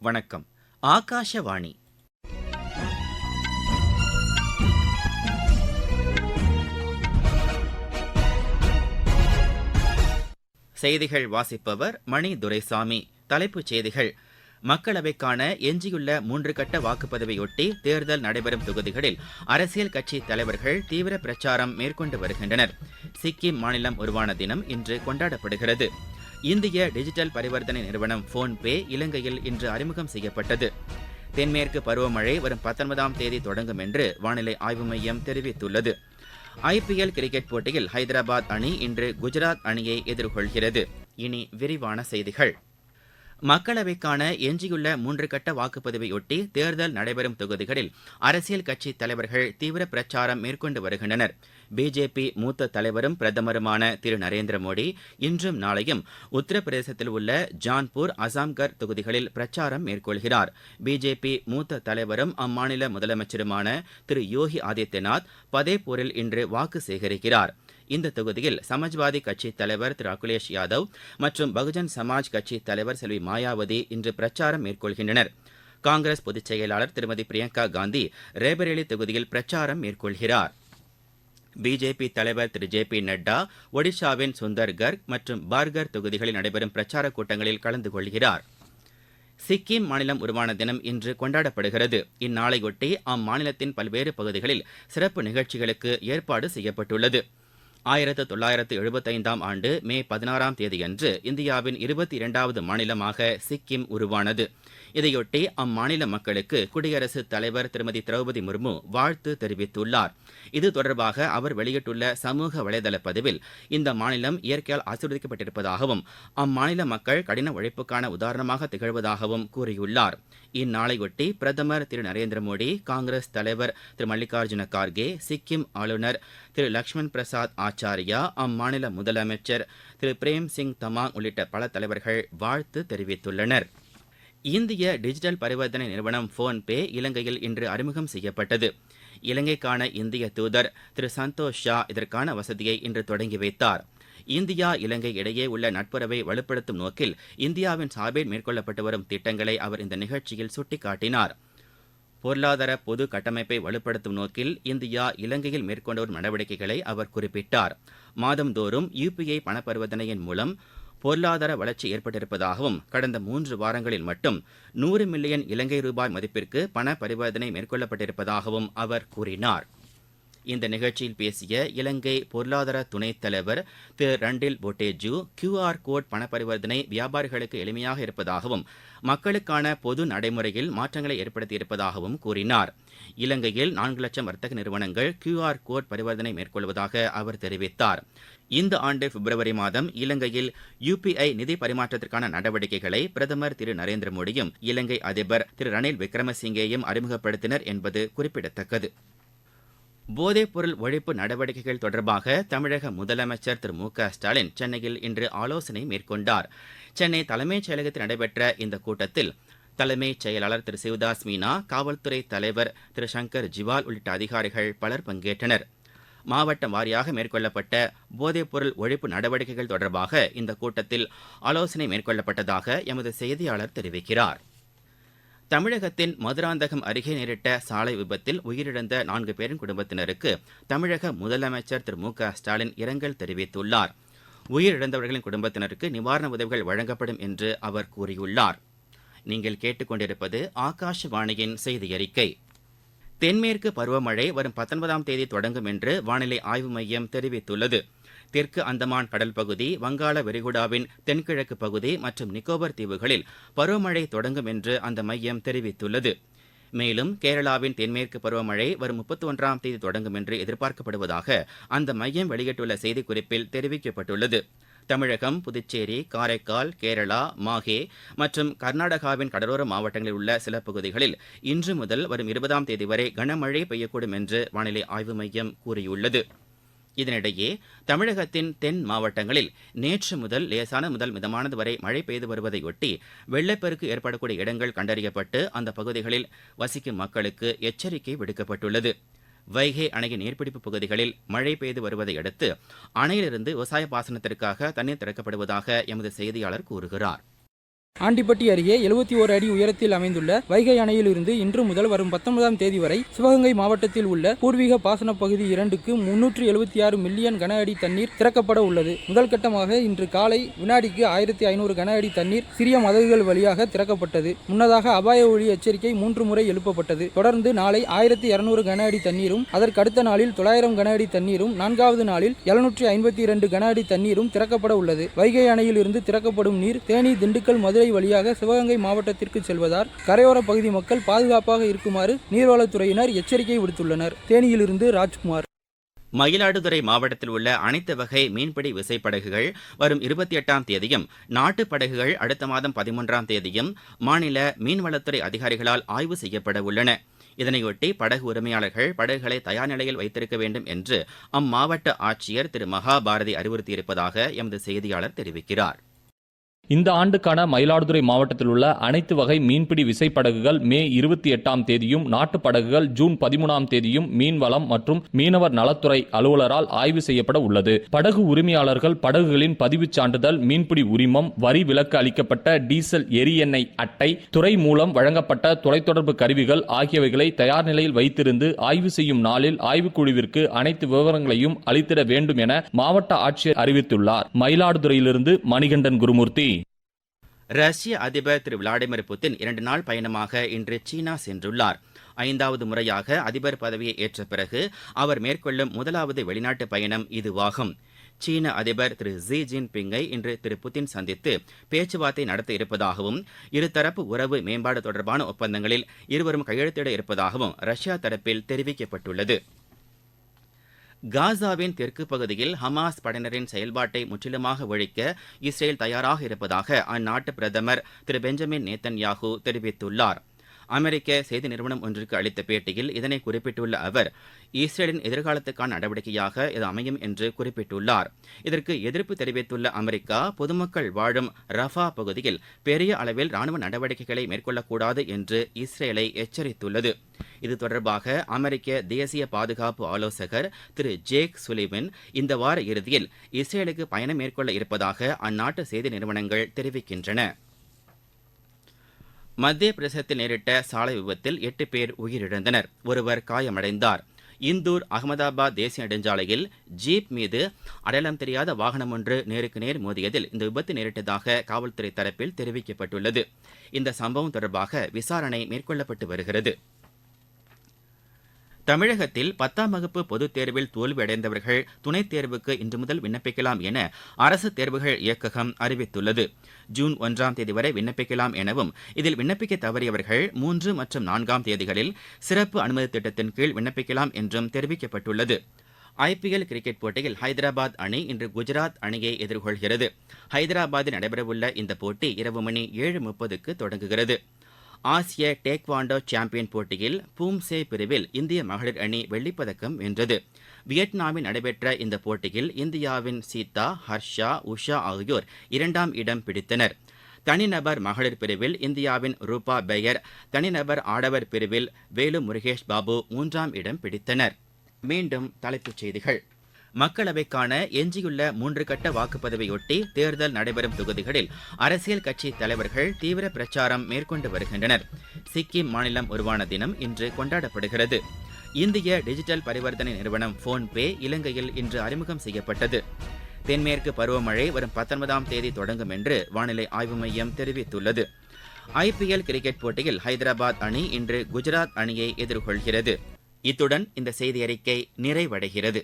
வணக்கம். ஆகாஷவாணி. செய்திகள் வாசிப்பவர் மணி துரைசாமி. தலைப்புச் செய்திகள். மக்களவைக்கான எஞ்சியுள்ள மூன்று கட்ட வாக்குப்பதிவையொட்டி தேர்தல் நடைபெறும் தொகுதிகளில் அரசியல் கட்சி தலைவர்கள் தீவிர பிரச்சாரம் மேற்கொண்டு வருகின்றனர். சிக்கிம் மாநிலம் உருவான தினம் இன்று கொண்டாடப்படுகிறது. இந்திய டிஜிட்டல் பரிவர்த்தனை நிறுவனம் போன்பே இலங்கையில் இன்று அறிமுகம் செய்யப்பட்டது. தென்மேற்கு பருவமழை வரும் பத்தொன்பதாம் தேதி தொடங்கும் என்று வானிலை ஆய்வு மையம் தெரிவித்துள்ளது. ஐபிஎல் கிரிக்கெட் போட்டியில் ஹைதராபாத் அணி இன்று குஜராத் அணியை எதிர்கொள்கிறது. இனி விரிவான செய்திகள். மக்களவைக்கான எஞ்சியுள்ள மூன்று கட்ட வாக்குப்பதிவையொட்டி தேர்தல் நடைபெறும் தொகுதிகளில் அரசியல் கட்சி தலைவர்கள் தீவிர பிரச்சாரம் மேற்கொண்டு வருகின்றனர். பிஜேபி மூத்த தலைவரும் பிரதமருமான திரு நரேந்திர மோடி இன்றும் நாளையும் உத்தரப்பிரதேசத்தில் உள்ள ஜான்பூர் அசாம்கர் தொகுதிகளில் பிரச்சாரம் மேற்கொள்கிறார். பிஜேபி மூத்த தலைவரும் அம்மாநில முதலமைச்சருமான திரு யோகி ஆதித்யநாத் பதேபூரில் இன்று வாக்கு சேகரிக்கிறார். இந்த தொகுதியில் சமாஜ்வாதி கட்சி தலைவர் திரு அகிலேஷ் யாதவ் மற்றும் பகுஜன் சமாஜ் கட்சி தலைவர் செல்வி மாயாவதி இன்று பிரச்சாரம் மேற்கொள்கின்றனர். காங்கிரஸ் பொதுச் செயலாளர் திருமதி பிரியங்கா காந்தி ரேபரேலி தொகுதியில் பிரச்சாரம் மேற்கொள்கிறார். பிஜேபி தலைவர் திரு ஜே பி நட்டா ஒடிஷாவின் சுந்தர்கர் மற்றும் பார்கர் தொகுதிகளில் நடைபெறும் பிரச்சாரக் கூட்டங்களில் கலந்து கொள்கிறார். சிக்கிம் மாநிலம் உருவான தினம் இன்று கொண்டாடப்படுகிறது. இந்நாளையொட்டி அம்மாநிலத்தின் பல்வேறு பகுதிகளில் சிறப்பு நிகழ்ச்சிகளுக்கு ஏற்பாடு செய்யப்பட்டுள்ளது. ஆயிரத்து தொள்ளாயிரத்து எழுபத்தைந்தாம் ஆண்டு மே பதினாறாம் தேதியன்று இந்தியாவின் இருபத்தி இரண்டாவது மாநிலமாக சிக்கிம் உருவானது. இதையொட்டி அம்மாநில மக்களுக்கு குடியரசுத் தலைவர் திருமதி திரௌபதி முர்மு வாழ்த்து தெரிவித்துள்ளார். இது தொடர்பாக அவர் வெளியிட்டுள்ள சமூக வலைதள பதிவில் இந்த மாநிலம் இயற்கையால் ஆசீர்வதிக்கப்பட்டிருப்பதாகவும் அம்மாநில மக்கள் கடின உழைப்புக்கான உதாரணமாக திகழ்வதாகவும் கூறியுள்ளார். இந்நாளையொட்டி பிரதமர் திரு நரேந்திர மோடி காங்கிரஸ் தலைவர் திரு மல்லிகார்ஜுன கார்கே சிக்கிம் ஆளுநர் திரு லக்ஷ்மண் பிரசாத் ஆச்சாரியா அம்மாநில முதலமைச்சர் திரு. பிரேம் சிங் தமாங் உள்ளிட்ட பல தலைவர்கள் வாழ்த்து தெரிவித்துள்ளனர். இந்திய டிஜிட்டல் பரிவர்த்தனை நிறுவனம் ஃபோன்பே இலங்கையில் இன்று அறிமுகம் செய்யப்பட்டது. இலங்கைக்கான இந்திய தூதர் திரு. சந்தோஷ் ஷா இதற்கான வசதியை இன்று தொடங்கி வைத்தார். இந்தியா இலங்கை இடையே உள்ள நட்புறவை வலுப்படுத்தும் நோக்கில் இந்தியாவின் சார்பில் மேற்கொள்ளப்பட்டு வரும் திட்டங்களை அவர் இந்த நிகழ்ச்சியில் சுட்டிக்காட்டினாா் பொருளாதார பொது கட்டமைப்பை வலுப்படுத்தும் நோக்கில் இந்தியா இலங்கையில் மேற்கொண்டு வரும் நடவடிக்கைகளை அவர் குறிப்பிட்டார். மாதந்தோறும் யுபிஐ பணப்பரிவர்த்தனையின் மூலம் பொருளாதார வளர்ச்சி ஏற்பட்டிருப்பதாகவும் கடந்த மூன்று வாரங்களில் மட்டும் நூறு மில்லியன் இலங்கை ரூபாய் மதிப்பிற்கு பண பரிவர்த்தனை மேற்கொள்ளப்பட்டிருப்பதாகவும் அவர் கூறினார். இந்த நிகழ்ச்சியில் பேசிய இலங்கை பொருளாதார துணைத் தலைவர் திரு ரண்டில் பொட்டேஜு கியூஆர் கோட் பணப்பரிவர்த்தனை வியாபாரிகளுக்கு எளிமையாக இருப்பதாகவும் மக்களுக்கான பொது நடைமுறையில் மாற்றங்களை ஏற்படுத்தியிருப்பதாகவும் கூறினார். இலங்கையில் நான்கு லட்சம் வர்த்தக நிறுவனங்கள் கியூஆர் கோட் பரிவர்த்தனை மேற்கொள்வதாக அவர் தெரிவித்தார். இந்த ஆண்டு பிப்ரவரி மாதம் இலங்கையில் யுபிஐ நிதி பரிமாற்றத்திற்கான நடவடிக்கைகளை பிரதமர் திரு நரேந்திர மோடியும் இலங்கை அதிபர் திரு ரணில் விக்ரமசிங்கேயும் அறிமுகப்படுத்தினர் என்பது குறிப்பிடத்தக்கது. போதைப்பொருள் ஒழிப்பு நடவடிக்கைகள் தொடர்பாக தமிழக முதலமைச்சர் திரு மு க ஸ்டாலின் சென்னையில் இன்று ஆலோசனை மேற்கொண்டார். சென்னை தலைமைச் செயலகத்தில் நடைபெற்ற இந்த கூட்டத்தில் தலைமைச் செயலாளர் திரு சிவதாஸ் மீனா காவல்துறை தலைவர் திரு சங்கர் ஜிவால் உள்ளிட்ட அதிகாரிகள் பலர் பங்கேற்றனர். மாவட்டம் வாரியாக மேற்கொள்ளப்பட்ட போதைப்பொருள் ஒழிப்பு நடவடிக்கைகள் தொடர்பாக இந்த கூட்டத்தில் ஆலோசனை மேற்கொள்ளப்பட்டதாக எமது செய்தியாளர் தெரிவிக்கிறார். தமிழகத்தின் மதுராந்தகம் அருகே நேரிட்ட சாலை விபத்தில் உயிரிழந்த நான்கு பேரின் குடும்பத்தினருக்கு தமிழக முதலமைச்சர் திரு மு க ஸ்டாலின் இரங்கல் தெரிவித்துள்ளார். உயிரிழந்தவர்களின் குடும்பத்தினருக்கு நிவாரண உதவிகள் வழங்கப்படும் என்று அவர் கூறியுள்ளார். நீங்கள் கேட்டுக்கொண்டிருப்பது ஆகாஷவாணியின் செய்தி அறிக்கை தென்மேற்கு பருவமழை வரும் பத்தொன்பதாம் தேதி தொடங்கும் என்று வானிலை ஆய்வு மையம் தெரிவித்துள்ளது. தெற்கு அந்தமான் கடல் பகுதி வங்காள விரிகுடாவின் தென்கிழக்கு பகுதி மற்றும் நிக்கோபர் தீவுகளில் பருவமழை தொடங்கும் என்று அந்த மையம் தெரிவித்துள்ளது. மேலும் கேரளாவின் தென்மேற்கு பருவமழை வரும் முப்பத்தி ஒன்றாம் தேதி தொடங்கும் என்று எதிர்பார்க்கப்படுவதாக அந்த மையம் வெளியிட்டுள்ள செய்திக்குறிப்பில் தெரிவிக்கப்பட்டுள்ளது. தமிழகம் புதுச்சேரி காரைக்கால் கேரளா மாஹே மற்றும் கர்நாடகாவின் கடலோர மாவட்டங்களில் உள்ள சில பகுதிகளில் இன்று முதல் வரும் இருபதாம் தேதி வரை கனமழை பெய்யக்கூடும் என்று வானிலை ஆய்வு மையம் கூறியுள்ளது. இதனிடையே தமிழகத்தின் தென் மாவட்டங்களில் நேற்று முதல் லேசான முதல் மிதமானது வரை மழை பெய்து வருவதையொட்டி வெள்ளப்பெருக்கு ஏற்படக்கூடிய இடங்கள் கண்டறியப்பட்டு அந்த பகுதிகளில் வசிக்கும் மக்களுக்கு எச்சரிக்கை விடுக்கப்பட்டுள்ளது. வைகை அணையின் நீர்பிடிப்பு பகுதிகளில் மழை பெய்து வருவதை அடுத்து அணையிலிருந்து விவசாய பாசனத்திற்காக தண்ணீர் திறக்கப்படுவதாக எமது செய்தியாளர் கூறுகிறார். ஆண்டிப்பட்டி அருகே எழுபத்தி ஓரு அடி உயரத்தில் அமைந்துள்ள வைகை அணையில் இருந்து இன்று முதல் வரும் பத்தொன்பதாம் தேதி வரை சிவகங்கை மாவட்டத்தில் உள்ள பூர்வீக பாசன பகுதி இரண்டுக்கு முன்னூற்று எழுபத்தி ஆறு மில்லியன் கன அடி தண்ணீர் திறக்கப்பட உள்ளது. முதல் கட்டமாக இன்று காலை வினாடிக்கு ஆயிரத்தி ஐநூறு கன அடி தண்ணீர் சிறிய மதகுகள் வழியாக திறக்கப்பட்டது. முன்னதாக அபாய ஒளி எச்சரிக்கை மூன்று முறை எழுப்பப்பட்டது. தொடர்ந்து நாளை ஆயிரத்தி இருநூறு கன அடி தண்ணீரும் அதற்கடுத்த நாளில் தொள்ளாயிரம் கன அடி தண்ணீரும் நான்காவது நாளில் எழுநூற்றி ஐம்பத்தி இரண்டு கன அடி தண்ணீரும் திறக்கப்பட உள்ளது. வைகை அணையில் இருந்து திறக்கப்படும் நீர் தேனி திண்டுக்கல் மதுரை வழியாக சிவகங்கை மாவட்டத்திற்கு செல்வதால் கரையோர பகுதி மக்கள் பாதுகாப்பாக இருக்குமாறு நீர்வளத்துறையினர் எச்சரிக்கை விடுத்துள்ளனர். தேனியிலிருந்து ராஜ்குமார். மயிலாடுதுறை மாவட்டத்தில் உள்ள அனைத்து வகை மீன்பிடி விசைப்படகுகள் வரும் இருபத்தி எட்டாம் தேதியும் நாட்டு படகுகள் அடுத்த மாதம் பதிமூன்றாம் தேதியும் மாநில மீன்வளத்துறை அதிகாரிகளால் ஆய்வு செய்யப்பட உள்ளன. இதனையொட்டி படகு உரிமையாளர்கள் படகுகளை தயார் நிலையில் வைத்திருக்க வேண்டும் என்று அம்மாவட்ட ஆட்சியர் திரு. மகாபாரதி அறிவுறுத்தியிருப்பதாக எமது செய்தியாளர் தெரிவிக்கிறார். இந்த ஆண்டுக்கான மயிலாடுதுறை மாவட்டத்தில் உள்ள அனைத்து வகை மீன்பிடி விசைப்படகுகள் மே இருபத்தி எட்டாம் தேதியும் நாட்டுப் படகுகள் ஜூன் பதிமூணாம் தேதியும் மீன்வளம் மற்றும் மீனவர் நலத்துறை அலுவலரால் ஆய்வு செய்யப்பட உள்ளது. படகு உரிமையாளர்கள் படகுகளின் பதிவுச் சான்றிதழ் மீன்பிடி உரிமம் வரி விலக்கு அளிக்கப்பட்ட டீசல் எரி எண்ணெய் அட்டை துறை மூலம் வழங்கப்பட்ட தொலைத்தொடர்பு கருவிகள் ஆகியவைகளை தயார் நிலையில் வைத்திருந்து ஆய்வு செய்யும் நாளில் ஆய்வுக்குழுவிற்கு அனைத்து விவரங்களையும் அளித்திட வேண்டும் என மாவட்ட ஆட்சியர் அறிவித்துள்ளார். மயிலாடுதுறையிலிருந்து மணிகண்டன் குருமூர்த்தி. ரஷ்ய அதிபர் திரு விளாடிமிர் புட்டின் இரண்டு நாள் பயணமாக இன்று சீனா சென்றுள்ளார். ஐந்தாவது முறையாக அதிபர் பதவியை ஏற்ற பிறகு அவர் மேற்கொள்ளும் முதலாவது வெளிநாட்டு பயணம் இதுவாகும். சீன அதிபர் திரு ஜி ஜின்பிங்கை இன்று திரு புட்டின் சந்தித்து பேச்சுவார்த்தை நடத்த இருப்பதாகவும் இருதரப்பு உறவு மேம்பாடு தொடர்பான ஒப்பந்தங்களில் இருவரும் கையெழுத்திட இருப்பதாகவும் ரஷ்யா தரப்பில் தெரிவிக்கப்பட்டுள்ளது. காசாவின் தெற்கு பகுதியில் ஹமாஸ் படையினரின் செயல்பாட்டை முற்றிலுமாக ஒழிக்க இஸ்ரேல் தயாராக இருப்பதாக அந்நாட்டு பிரதமர் திரு பெஞ்சமின் நேத்தன்யாகு தெரிவித்துள்ளார். அமெரிக்க செய்தி நிறுவனம் ஒன்றுக்கு அளித்த பேட்டியில் இதனை குறிப்பிட்டுள்ள அவர் இஸ்ரேலின் எதிர்காலத்துக்கான நடவடிக்கையாக இது அமையும் என்று குறிப்பிட்டுள்ளார். இதற்கு எதிர்ப்பு தெரிவித்துள்ள அமெரிக்கா பொதுமக்கள் வாழும் ரஃபா பகுதியில் பெரிய அளவில் ராணுவ நடவடிக்கைகளை மேற்கொள்ளக்கூடாது என்று இஸ்ரேலை எச்சரித்துள்ளது. இது தொடர்பாக அமெரிக்க தேசிய பாதுகாப்பு ஆலோசகர் திரு ஜேக் சுலிவன் இந்த வார இறுதியில் இஸ்ரேலுக்கு பயணம் மேற்கொள்ள இருப்பதாக அந்நாட்டு செய்தி நிறுவனங்கள் தெரிவிக்கின்றன. மத்திய பிரதேசத்தில் நேரிட்ட சாலை விபத்தில் எட்டு பேர் உயிரிழந்தனர். ஒருவர் காயமடைந்தார். இந்தூர் அகமதாபாத் தேசிய நெடுஞ்சாலையில் ஜீப் மீது அடையாளம் தெரியாத வாகனம் ஒன்று நேருக்கு நேர் மோதியதில் இந்த விபத்து நேரிட்டதாக காவல்துறை தரப்பில் தெரிவிக்கப்பட்டுள்ளது. இந்த சம்பவம் தொடர்பாக விசாரணை மேற்கொள்ளப்பட்டு வருகிறது. தமிழகத்தில் பத்தாம் வகுப்பு பொதுத் தேர்வில் தோல்வியடைந்தவர்கள் துணைத் தேர்வுக்கு இன்று முதல் விண்ணப்பிக்கலாம் என அரசு தேர்வுகள் இயக்ககம் அறிவித்துள்ளது. ஜூன் ஒன்றாம் தேதி வரை விண்ணப்பிக்கலாம் எனவும் இதில் விண்ணப்பிக்க தவறியவர்கள் மூன்று மற்றும் நான்காம் தேதிகளில் சிறப்பு அனுமதி திட்டத்தின் கீழ் விண்ணப்பிக்கலாம் என்றும் தெரிவிக்கப்பட்டுள்ளது. ஐபிஎல் கிரிக்கெட் போட்டியில் ஹைதராபாத் அணி இன்று குஜராத் அணியை எதிர்கொள்கிறது. ஹைதராபாத்தில் நடைபெறவுள்ள இந்த போட்டி இரவு மணி ஏழு முப்பதுக்கு தொடங்குகிறது. ஆசிய டேக்வாண்டோ சாம்பியன் போட்டியில் பூம்சே பிரிவில் இந்திய மகளிர் அணி வெள்ளிப்பதக்கம் வென்றது. வியட்நாமில் நடைபெற்ற இந்த போட்டியில் இந்தியாவின் சீதா ஹர்ஷா உஷா ஆகியோர் இரண்டாம் இடம் பிடித்தனர். தனிநபர் மகளிர் பிரிவில் இந்தியாவின் ரூபா பெயர் தனிநபர் ஆடவர் பிரிவில் வேலு முருகேஷ் பாபு மூன்றாம் இடம் பிடித்தனர். மீண்டும் தலைப்புச் செய்திகள். மக்களவைக்கான எஞ்சியுள்ள மூன்று கட்ட வாக்குப்பதிவையொட்டி தேர்தல் நடைபெறும் தொகுதிகளில் அரசியல் கட்சி தலைவர்கள் தீவிர பிரச்சாரம் மேற்கொண்டு வருகின்றனர். சிக்கிம் மாநிலம் உருவான தினம் இன்று கொண்டாடப்படுகிறது. இந்திய டிஜிட்டல் பரிவர்த்தனை நிறுவனம் போன்பே இலங்கையில் இன்று அறிமுகம் செய்யப்பட்டது. தென்மேற்கு பருவமழை வரும் பத்தொன்பதாம் தேதி தொடங்கும் என்று வானிலை ஆய்வு மையம் தெரிவித்துள்ளது. ஐபிஎல் கிரிக்கெட் போட்டியில் ஹைதராபாத் அணி இன்று குஜராத் அணியை எதிர்கொள்கிறது. இத்துடன் இந்த செய்தி அறிக்கை நிறைவடைகிறது.